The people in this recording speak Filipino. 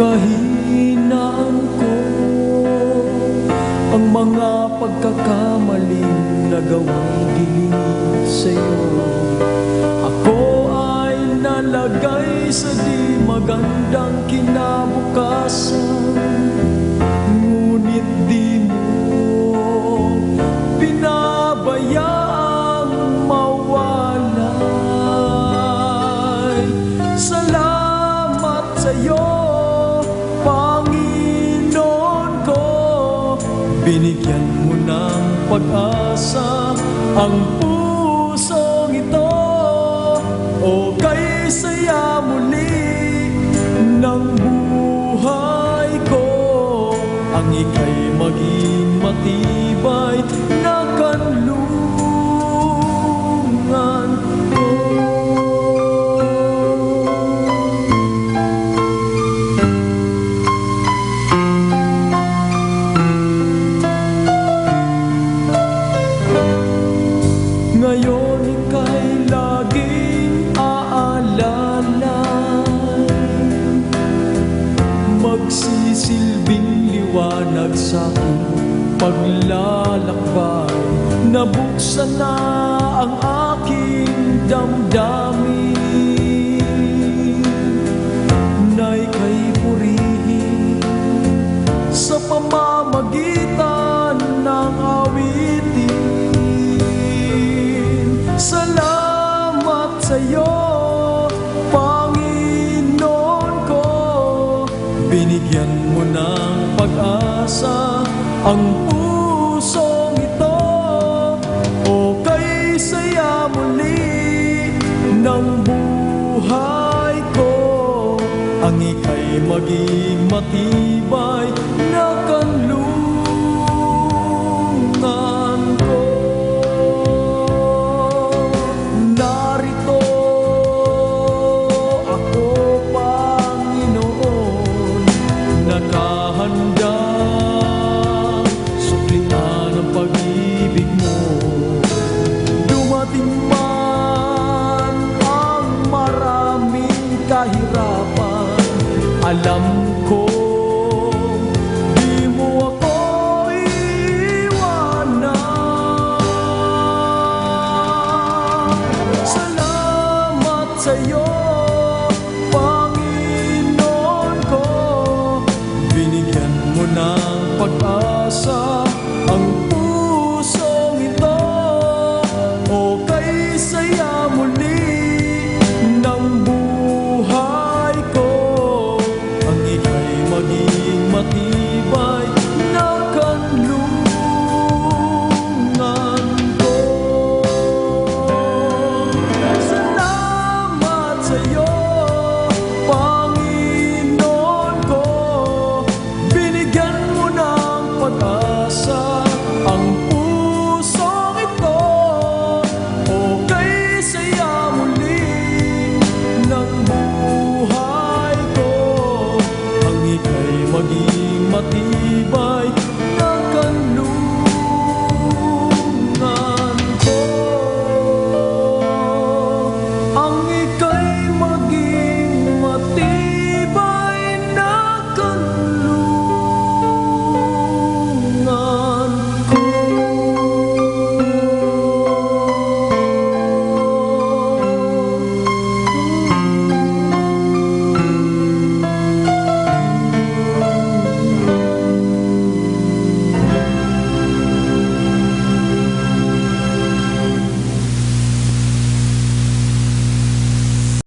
kahinaan ko. Ang mga pagkakamaling nagawang dinig sa'yo. Ako ay nalagay sa di magandang kinabukasan Binigyan mo ng pag-asa ang pusong ito. O kay saya muli ng buhay ko. Ang ika'y maging matibay Magsisilbing liwanag sa aking paglalakbay. Nabuksan na ang aking damdamin. Na ika'y purihin sa pamamagitan ng awitin. Salamat sa Binigyan mo ng pag-asa ang pusong ito. O kay saya muli ng buhay ko ang ika'y maging matibay sa'yo Panginoon ko. Binigyan mo ng pag-asa Ang maging matibay.